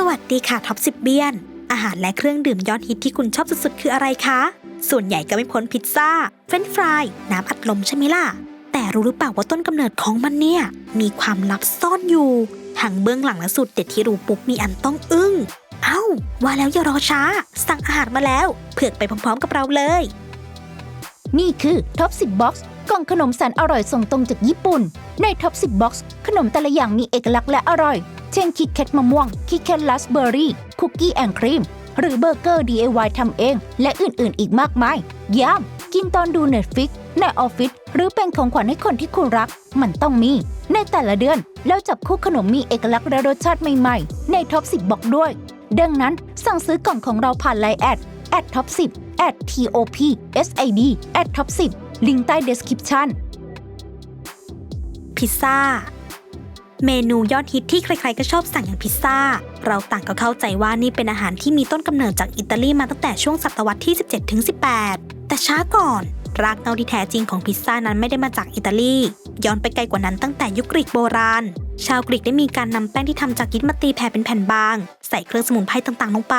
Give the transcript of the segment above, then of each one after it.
สวัสดีค่ะท็อปสิบเบียน อาหารและเครื่องดื่มยอดฮิตที่คุณชอบสุดๆ คืออะไรคะ ส่วนใหญ่ก็ไม่พ้นพิซซ่า เฟรนช์ฟราย น้ำอัดลมใช่ไหมล่ะ แต่รู้หรือเปล่าว่าต้นกำเนิดของมันเนี่ย มีความลับซ่อนอยู่ทางเบื้องหลังและสูตรเด็ดที่รู้ปุ๊บมีอันต้องอึ้ง เอ้า ว่าแล้วอย่ารอช้า สั่งอาหารมาแล้ว เผือกไปพร้อมๆกับเราเลย นี่คือท็อป10บ็อกซ์ กล่องขนมแสนอร่อยส่งตรงจากญี่ปุ่น ในท็อป 10 บ็อกซ์ ขนมแต่ละอย่างมีเอกลักษณ์และอร่อย เช่นคิกแคทมะม่วง คิกแคทราสเบอร์รี่ คุกกี้แอนด์ครีม หรือเบอร์เกอร์ DIY ทำเอง และอื่นๆ อีกมากมายย้ำกินตอนดูเน็ตฟิกในออฟฟิศหรือเป็นของขวัญให้คนที่คุณรัก มันต้องมี ในแต่ละเดือน แล้วจับคู่ขนมมีเอกลักษณ์และรสชาติใหม่ๆ ในท็อป 10บ็อกด้วย ดังนั้นสั่งซื้อกล่องของเราผ่านไลน์แอด at top 10 at top sid at top 10 ลิงก์ใต้ description พิซซ่า เมนูยอดฮิตที่ใครๆก็ชอบสั่งอย่างพิซซ่า เราต่างก็เข้าใจว่านี่เป็นอาหารที่มีต้นกำเนิดจากอิตาลีมาตั้งแต่ช่วงศตวรรษที่ 17-18 แต่ช้าก่อน รากเหง้าที่แท้จริงของพิซซ่านั้นไม่ได้มาจากอิตาลี ย้อนไปไกลกว่านั้นตั้งแต่ยุคกรีกโบราณ ชาวกรีกได้มีการนำแป้งที่ทำจากยีสต์มาตีแผ่เป็นแผ่นบาง ใส่เครื่องสมุนไพรต่างๆ ลงไป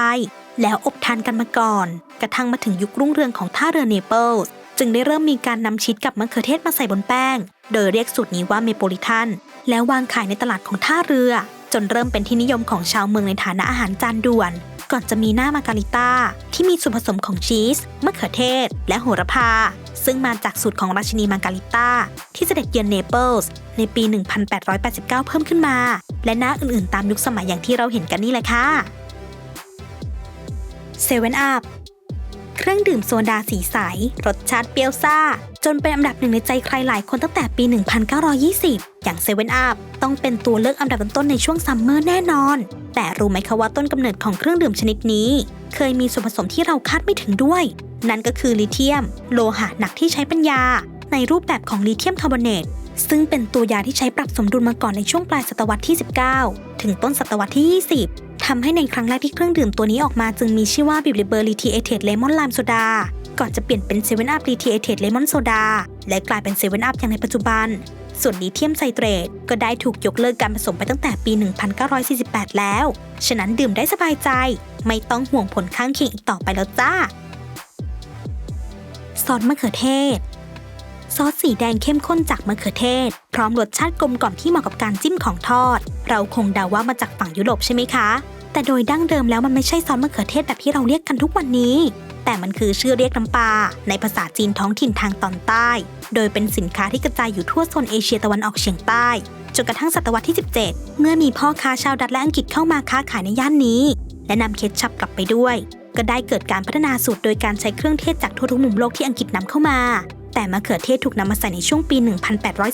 แล้วอบทานกันมาก่อน กระทั่งมาถึงยุครุ่งเรืองของท่าเรือเนเปิลส์ จึงได้เริ่มมีการนำชีสกับมะเขือเทศมาใส่บนแป้ง โดยเรียกสูตรนี้ว่าเมโปลิทัน แล้ววางขายในตลาดของท่าเรือ จนเริ่มเป็นที่นิยมของชาวเมืองในฐานะอาหารจานด่วน ก่อนจะมีหน้ามาการิต้าที่มีส่วนผสมของชีสมะเขือเทศ และโหระพา ซึ่งมาจากสูตรของราชินีมาการิต้าที่เสด็จเยือนเนเปิลส์ในปี 1889 เพิ่มขึ้นมา และหน้าอื่นๆ ตามยุคสมัยอย่างที่เราเห็นกันนี่แหละค่ะเซเว่นอัพ เครื่องดื่มโซดาสีใส รสชาติเปรี้ยวซ่า จนเป็นอันดับหนึ่งในใจใครหลายคนตั้งแต่ปี 1920 อย่างเซเว่นอัพต้องเป็นตัวเลือกอันดับต้นๆในช่วงซัมเมอร์แน่นอน แต่รู้ไหมคะว่าต้นกำเนิดของเครื่องดื่มชนิดนี้ เคยมีส่วนผสมที่เราคาดไม่ถึงด้วย นั่นก็คือลิเธียม โลหะหนักที่ใช้ปัญญา ในรูปแบบของลิเธียมคาร์บอเนต ซึ่งเป็นตัวยาที่ใช้ปรับสมดุลมาก่อนในช่วงปลายศตวรรษที่ 19 ถึงต้นศตวรรษที่ 20ทำให้ในครั้งแรกที่เครื่องดื่มตัวนี้ออกมาจึงมีชื่อว่าบิบลิเบอร์ลิทีเอเทดเลมอนไลม์โซดาก่อนจะเปลี่ยนเป็นเซเว่นอัพลิทีเอเทดเลมอนโซดาและกลายเป็นเซเว่นอัพอย่างในปัจจุบัน ส่วนลิเธียมไซเตรตก็ได้ถูกยกเลิกการผสมไปตั้งแต่ปี 1948 แล้ว ฉะนั้นดื่มได้สบายใจ ไม่ต้องห่วงผลข้างเคียงอีกต่อไปแล้วจ้าซอสมะเขือเทศ ซอสสีแดงเข้มข้นจากมะเขือเทศ พร้อมรสชาติกลมกล่อมที่เหมาะกับการจิ้มของทอด เราคงเดาว่ามาจากฝั่งยุโรปใช่ไหมคะ แต่โดยดั้งเดิมแล้วมันไม่ใช่ซอสมะเขือเทศแบบที่เราเรียกกันทุกวันนี้ แต่มันคือชื่อเรียกน้ำปลาในภาษาจีนท้องถิ่นทางตอนใต้ โดยเป็นสินค้าที่กระจายอยู่ทั่วโซนเอเชียตะวันออกเฉียงใต้จนกระทั่งศตวรรษที่ 17 เมื่อมีพ่อค้าชาวดัตและอังกฤษเข้ามาค้าขายในย่านนี้ และนำเคชัพกลับไปด้วย ก็ได้เกิดการพัฒนาสูตรโดยการใช้เครื่องเทศจากทั่วทุกมุมโลกที่อังกฤษนำเข้ามา แต่มะเขือเทศถูกนำมาใส่ในช่วงปี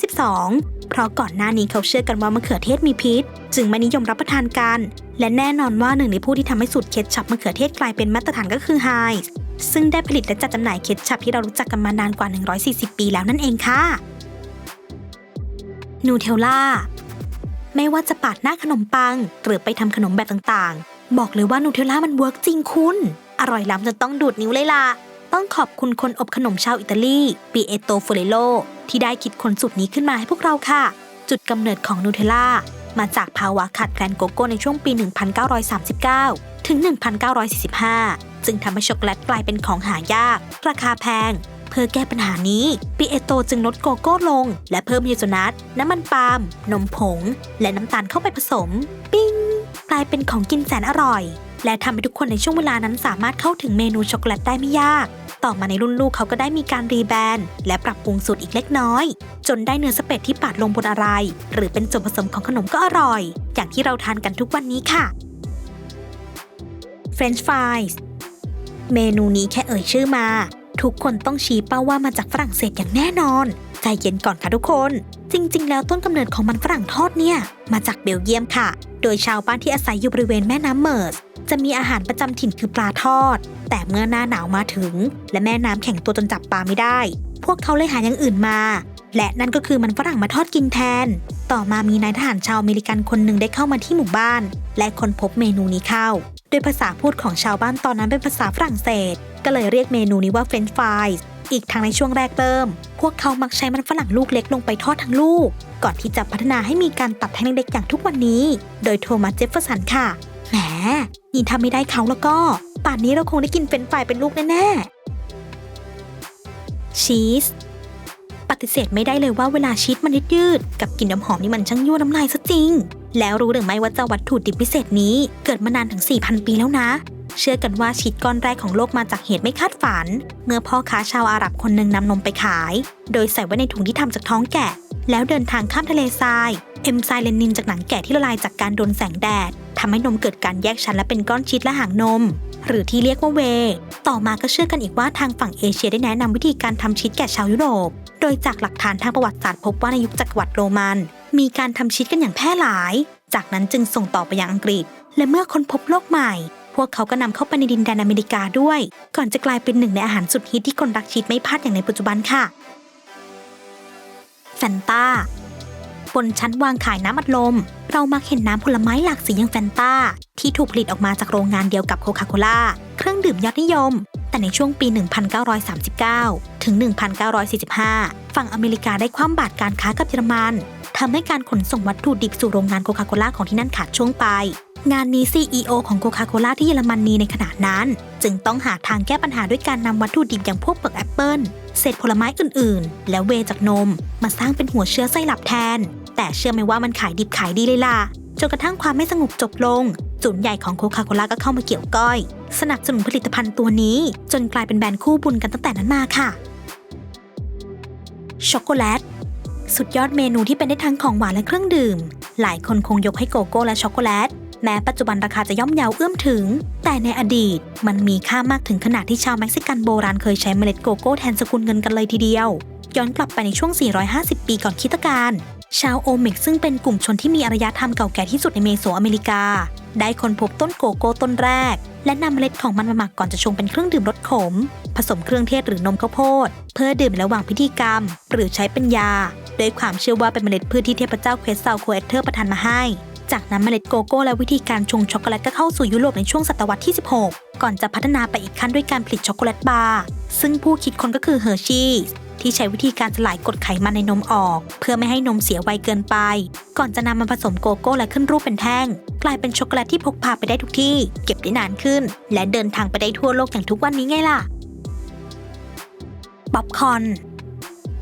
1812 เพราะก่อนหน้านี้เขาเชื่อกันว่ามะเขือเทศมีพิษ จึงไม่นิยมรับประทานกัน และแน่นอนว่าหนึ่งในผู้ที่ทำให้สูตรเคชัพมะเขือเทศกลายเป็นมาตรฐานก็คือไฮส์ซึ่งได้ผลิตและจัดจำหน่ายเคชัพที่เรารู้จักกันมานานกว่า 140 ปีแล้วนั่นเองค่ะนูเทลล่าไม่ว่าจะปาดหน้าขนมปัง หรือไปทำขนมแบบต่างๆ บอกเลยว่านูเทลล่ามันเวิร์กจริงคุณ อร่อยล้ำจนต้องดูดนิ้วเลยล่ะ ต้องขอบคุณคนอบขนมชาวอิตาลีปีเอโตโฟเรโลที่ได้คิดค้นสูตรนี้ขึ้นมาให้พวกเราค่ะ จุดกำเนิดของนูเทลล่ามาจากภาวะขาดแคลนโกโก้ในช่วงปี 1939 ถึง 1945 จึงทำให้ช็อกโกแลตกลายเป็นของหายาก ราคาแพง เพื่อแก้ปัญหานี้ปีเอโตจึงลดโกโก้ลง และเพิ่มเฮโซนัทน้ำมันปาล์มนมผง และน้ำตาลเข้าไปผสม ปิ้งกลายเป็นของกินแสนอร่อย และทำให้ทุกคนในช่วงเวลานั้นสามารถเข้าถึงเมนูช็อกโกแลตได้ไม่ยาก ต่อมาในรุ่นลูกเขาก็ได้มีการรีแบรนด์และปรับปรุงสูตรอีกเล็กน้อย จนได้เนื้อสเปรดที่ปาดลงบนอะไร หรือเป็นส่วนผสมของขนมก็อร่อย อย่างที่เราทานกันทุกวันนี้ค่ะ French fries เมนูนี้แค่เอ่ยชื่อมา ทุกคนต้องชี้เป้าว่ามาจากฝรั่งเศสอย่างแน่นอน ใจเย็นก่อนค่ะทุกคน จริง ๆ แล้วต้นกำเนิดของมันฝรั่งทอดเนี่ย มาจากเบลเยียมค่ะ โดยชาวบ้านที่อาศัยอยู่บริเวณแม่น้ำเมิร์ส จะมีอาหารประจำถิ่นคือปลาทอด แต่เมื่อหน้าหนาวมาถึง และแม่น้ำแข็งตัวจนจับปลาไม่ได้ พวกเขาเลยหาอย่างอื่นมา และนั่นก็คือมันฝรั่งมาทอดกินแทน ต่อมามีนายทหารชาวอเมริกันคนหนึ่งได้เข้ามาที่หมู่บ้าน และค้นพบเมนูนี้เข้า โดยภาษาพูดของชาวบ้านตอนนั้นเป็นภาษาฝรั่งเศส ก็เลยเรียกเมนูนี้ว่าเฟรนช์ฟรายส์อีกทางในช่วงแรกเริ่ม พวกเขามักใช้มันฝรั่งลูกเล็กลงไปทอดทั้งลูก ก่อนที่จะพัฒนาให้มีการตัดแท่งเล็กๆอย่างทุกวันนี้ โดยโทมัสเจฟเฟอร์สันค่ะ นี่ถ้าไม่ได้เขาแล้วก็ ป่านนี้เราคงได้กินเฟรนช์ฟรายเป็นลูกแน่ๆ ชีส ปฏิเสธไม่ได้เลยว่าเวลาชีสมันยืดๆกับกลิ่นน้ำหอมนี่มันช่างยั่วน้ำลายซะจริง แล้วรู้หรือไม่ว่าเจ้าวัตถุดิบพิเศษนี้เกิดมานานถึง 4,000 ปีแล้วนะ เชื่อกันว่าชีสก้อนแรกของโลกมาจากเหตุไม่คาดฝัน เมื่อพ่อค้าชาวอาหรับคนหนึ่งนำนมไปขาย โดยใส่ไว้ในถุงที่ทำจากท้องแกะ แล้วเดินทางข้ามทะเลทรายเอนไซเลนินจากหนังแกะที่ละลายจากการโดนแสงแดดทำให้นมเกิดการแยกชั้นและเป็นก้อนชีสและหางนม หรือที่เรียกว่าเว ต่อมาก็เชื่อกันอีกว่าทางฝั่งเอเชียได้แนะนำวิธีการทำชีสแก่ชาวยุโรป โดยจากหลักฐานทางประวัติศาสตร์พบว่าในยุคจักรวรรดิโรมัน มีการทำชีสกันอย่างแพร่หลาย จากนั้นจึงส่งต่อไปยังอังกฤษ และเมื่อค้นพบโลกใหม่ พวกเขาก็นำเข้าไปในดินแดนอเมริกาด้วย ก่อนจะกลายเป็นหนึ่งในอาหารสุดฮิตที่คนรักชีสไม่พลาดอย่างในปัจจุบันค่ะ นตาบนชั้นวางขายน้ำอัดลม เรามักเห็นน้ำผลไม้หลากสีอย่างแฟนตาที่ถูกผลิตออกมาจากโรงงานเดียวกับโคคาโคล่าเครื่องดื่มยอดนิยม แต่ในช่วงปี 1939 ถึง 1945 ฝั่งอเมริกาได้คว่ำบาตรการค้ากับเยอรมันทำให้การขนส่งวัตถุดิบสู่โรงงานโคคาโคล่าของที่นั่นขาดช่วงไป งานนี้ CEO ของโคคาโคล่าที่เยอรมนนีในขณะนั้น จึงต้องหาทางแก้ปัญหาด้วยการนำวัตถุดิบอย่างพวกเปลือกแอปเปิล เศษผลไม้อื่นๆ และเวจากนม มาสร้างเป็นหัวเชื้อไส้หลับแทน แต่เชื่อไหมว่ามันขายดิบขายดีเลยล่ะจนกระทั่งความไม่สงบจบลง จุนใหญ่ของโคคาโคล่าก็เข้ามาเกี่ยวก้อย สนับสนุนผลิตภัณฑ์ตัวนี้ จนกลายเป็นแบรนด์คู่บุญกันตั้งแต่นั้นมาค่ะ ช็อกโกแลต สุดยอดเมนูที่เป็นได้ทั้งของหวานและเครื่องดื่ม หลายคนคงยกให้โกโก้และช็อกโกแลต แม้ปัจจุบันราคาจะย่อมเยาเอื้อมถึง แต่ในอดีตมันมีค่ามากถึงขนาดที่ชาวเม็กซิกันโบราณเคยใช้เมล็ดโกโก้แทนสกุลเงินกันเลยทีเดียว ย้อนกลับไปในช่วง 450 ปีก่อนคริสตกาลชาวโอเมกซึ่งเป็นกลุ่มชนที่มีอารยธรรมเก่าแก่ที่สุดในเมโสอเมริกา ได้ค้นพบต้นโกโก้ต้นแรก และนำเมล็ดของมันมาหมักก่อนจะชงเป็นเครื่องดื่มรสขม ผสมเครื่องเทศหรือนมข้าวโพด เพื่อดื่มระหว่างพิธีกรรม หรือใช้เป็นยาโดยความเชื่อว่าเป็นเมล็ดพืชที่เทพเจ้าเควสซาวโคเอเทอร์ประทานมาให้ จากนั้นเมล็ดโกโก้และวิธีการชงช็อกโกแลตก็เข้าสู่ยุโรปในช่วงศตวรรษที่ 16 ก่อนจะพัฒนาไปอีกขั้นด้วยการผลิตช็อกโกแลตบาร์ ซึ่งผู้คิดคนก็คือเฮอร์ชีสที่ใช้วิธีการสลายกรดไขมันในนมออก เพื่อไม่ให้นมเสียไวเกินไป ก่อนจะนำมาผสมโกโก้และขึ้นรูปเป็นแท่ง กลายเป็นช็อกโกแลตที่พกพาไปได้ทุกที่ เก็บได้นานขึ้น และเดินทางไปได้ทั่วโลกอย่างทุกวันนี้ไงล่ะป๊อปคอร์น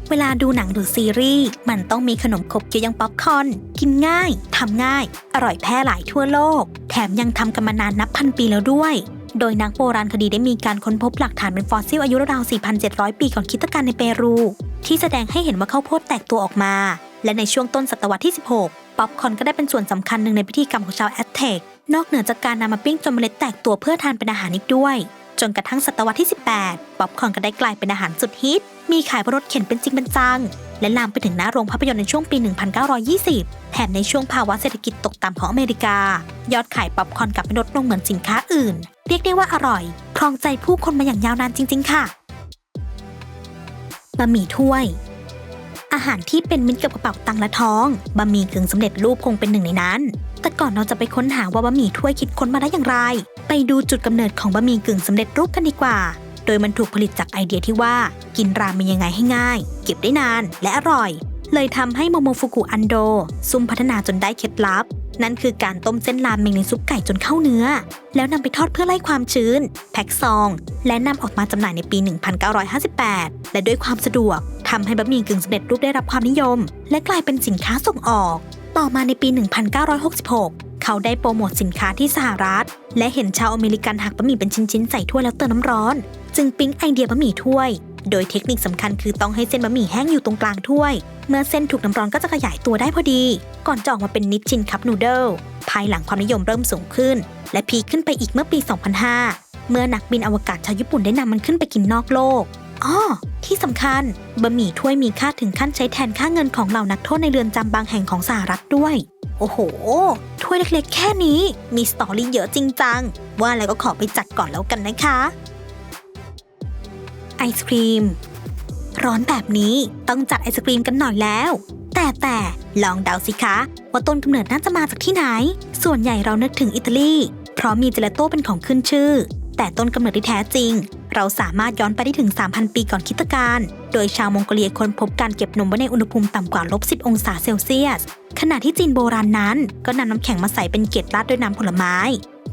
เวลาดูหนังหรือซีรีส์มันต้องมีขนมขบเคี้ยวอย่างป๊อปคอร์นกินง่ายทำง่าย อร่อยแพร่หลายทั่วโลก แถมยังทำกันมานานนับพันปีแล้วด้วย โดยนักโบราณคดีได้มีการค้นพบหลักฐานเป็นฟอสซิลอายุราว 4,700 ปีก่อนคริสตกาลในเปรู ที่แสดงให้เห็นว่าข้าวโพดแตกตัวออกมา และในช่วงต้นศตวรรษที่ 16 ป๊อปคอร์นก็ได้เป็นส่วนสำคัญหนึ่งในพิธีกรรมของชาวแอตเทกนอกเหนือจากการนำมาปิ้งจนเมล็ดแตกตัวเพื่อทานเป็นอาหารอีกด้วย นกระทั่งศตวรรษที่ 18 ป๊อปคอร์นก็ได้กลายเป็นอาหารสุดฮิต มีขายบนรถเข็นเป็นจริงเป็นจัง และลามไปถึงหน้าโรงภาพยนตร์ในช่วงปี 1920 แถมในช่วงภาวะเศรษฐกิจตกต่ำของอเมริกา ยอดขายป๊อปคอร์นกลับไปลดลงเหมือนสินค้าอื่น เรียกได้ว่าอร่อย ครองใจผู้คนมาอย่างยาวนานจริง ๆ ค่ะบะหมี่ถ้วย หารที่เป็นมิตรกับกระเป๋าตังค์และท้อง บะหมี่กึ่งสำเร็จรูปคงเป็นหนึ่งในนั้น แต่ก่อนเราจะไปค้นหาว่าบะหมี่ถ้วยคิดค้นมาได้อย่างไร ไปดูจุดกำเนิดของบะหมี่กึ่งสำเร็จรูปกันดีกว่า โดยมันถูกผลิตจากไอเดียที่ว่า กินราเมนยังไงให้ง่าย เก็บได้นานและอร่อย เลยทำให้โมโมฟุกุอันโดซุ่มพัฒนาจนได้เคล็ดลับ นั่นคือการต้มเส้นราเมงในซุปไก่จนเข้าเนื้อ แล้วนำไปทอดเพื่อไล่ความชื้น แพ็คซอง และนำออกมาจำหน่ายในปี 1958 และด้วยความสะดวกทำให้บะหมี่กึ่งสำเร็จรูปได้รับความนิยม และกลายเป็นสินค้าส่งออก ต่อมาในปี 1966 เขาได้โปรโมทสินค้าที่สหรัฐ และเห็นชาวอเมริกันหักบะหมี่เป็นชิ้นๆใส่ถ้วยแล้วเติมน้ำร้อน จึงปิ๊งไอเดียบะหมี่ถ้วย โดยเทคนิคสำคัญคือต้องให้เส้นบะหมี่แห้งอยู่ตรงกลางถ้วย เมื่อเส้นถูกน้ำร้อนก็จะขยายตัวได้พอดี ก่อนจะออกมาเป็นนิชชินคัพนูเดิลภายหลังความนิยมเริ่มสูงขึ้น และพีคขึ้นไปอีกเมื่อปี 2005 เมื่อนักบินอวกาศชาวญี่ปุ่นได้นำมันขึ้นไปกินนอกโลกอ้อที่สำคัญบะหมี่ถ้วยมีค่าถึงขั้นใช้แทนค่าเงินของเหล่านักโทษในเรือนจำบางแห่งของสหรัฐด้วย โอ้โห ถ้วยเล็กๆ แค่นี้ มีสตอรี่เยอะจริงจัง ว่าแล้วก็ขอไปจัดก่อนแล้วกันนะคะ อศครีม ร้อนแบบนี้ต้องจัดไอศครีมกันหน่อยแล้ว แต่แต่ลองเดาสิคะ ว่าต้นกำเนิดน่าจะมาจากที่ไหน ส่วนใหญ่เรานึกถึงอิตาลี เพราะมีเจลาโต้เป็นของขึ้นชื่อ แต่ต้นกำเนิดที่แท้จริง เราสามารถย้อนไปได้ถึง 3,000 ปีก่อนคิตกาลโดยชาวมองโกเลียค้นพบการเก็บนมไว้ในอุณหภูมิต่ำกว่าลบ10 องศาเซลเซียสขณะที่จีนโบราณนั้น ก็นำน้ำแข็งมาใส่เป็นเกล็ดราดด้วยน้ำผลไม้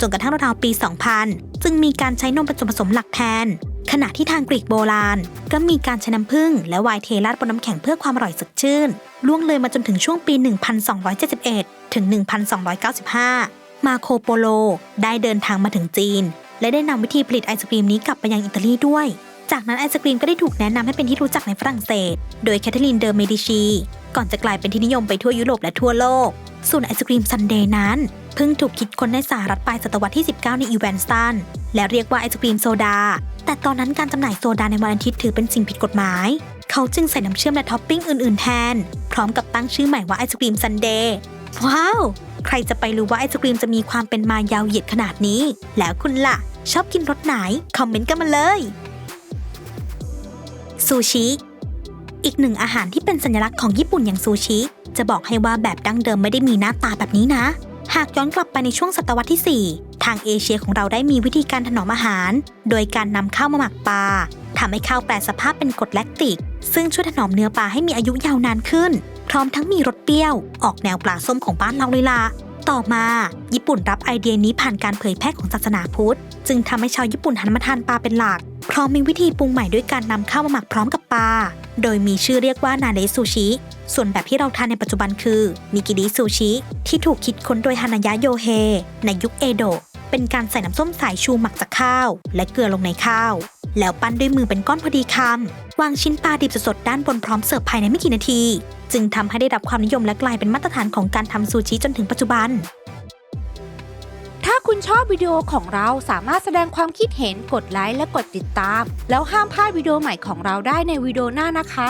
จนกระทั่งราวๆปี 2000 จึงมีการใช้นมเป็นส่วนผสมหลักแทน ขณะที่ทางกรีกโบราณ ก็มีการใช้น้ำผึ้งและไวน์เทราดบนน้ำแข็งเพื่อความอร่อยสดชื่น ล่วงเลยมาจนถึงช่วงปี 1271 ถึง 1295 มาโคโปโล ได้เดินทางมาถึงจีน และได้นำวิธีผลิตไอศกรีมนี้กลับไปยังอิตาลีด้วยจากนั้นไอศกรีมก็ได้ถูกแนะนำให้เป็นที่รู้จักในฝรั่งเศส โดยแคทเธอรีนเดอร์เมดิชี ก่อนจะกลายเป็นที่นิยมไปทั่วยุโรปและทั่วโลก ส่วนไอศกรีมซันเดย์นั้น เพิ่งถูกคิดค้นในสหรัฐปลายศตวรรษที่ 19 ในอีแวนสตันและเรียกว่าไอศกรีมโซดา แต่ตอนนั้นการจำหน่ายโซดาในวันอาทิตย์ถือเป็นสิ่งผิดกฎหมาย เขาจึงใส่น้ำเชื่อมและท็อปปิ้งอื่น ๆ แทน พร้อมกับตั้งชื่อใหม่ว่าไอศกรีมซันเดย์ว้าว ใครจะไปรู้ว่าไอศกรีมจะมีความเป็นมายาวเหยียดขนาดนี้ แล้วคุณล่ะ ชอบกินรสไหน คอมเมนต์กันมาเลยซูชิอีกหนึ่งอาหารที่เป็นสัญลักษณ์ของญี่ปุ่นอย่างซูชิ จะบอกให้ว่าแบบดั้งเดิมไม่ได้มีหน้าตาแบบนี้นะากย้อนกลับไปในช่วงศตวรรษที่ 4 ทางเอเชียของเราได้มีวิธีการถนอมอาหาร โดยการนำข้าวมาหมักปลาทำให้ข้าวแปลสภาพเป็นกรดแลคติก ซึ่งช่วยถนอมเนื้อปลาให้มีอายุยาวนานขึ้น พร้อมทั้งมีรสเปรี้ยว ออกแนวปลาส้มของบ้านเราเลยล่ะต่อมา ญี่ปุ่นรับไอเดียนี้ผ่านการเผยแพร่ของศาสนาพุทธ จึงทำให้ชาวญี่ปุ่นหันมาทานปลาเป็นหลัก พร้อมมีวิธีปรุงใหม่ด้วยการนำข้าวมาหมักพร้อมกับปลา โดยมีชื่อเรียกว่านาเรซูชิ ส่วนแบบที่เราทานในปัจจุบันคือนิกิริซูชิที่ถูกคิดค้นโดยฮานายะโยเฮในยุคเอโดะเป็นการใส่น้ำส้มสายชูหมักจากข้าว และเกลือลงในข้าว แล้วปั้นด้วยมือเป็นก้อนพอดีคำวางชิ้นปลาดิบสดๆด้านบนพร้อมเสิร์ฟภายในไม่กี่นาที จึงทำให้ได้รับความนิยมและกลายเป็นมาตรฐานของการทำซูชิจนถึงปัจจุบัน ถ้าคุณชอบวิดีโอของเราสามารถแสดงความคิดเห็นกดไลค์และกดติดตาม แล้วห้ามพลาดวิดีโอใหม่ของเราได้ในวิดีโอหน้านะคะ